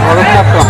খরচ চাপটা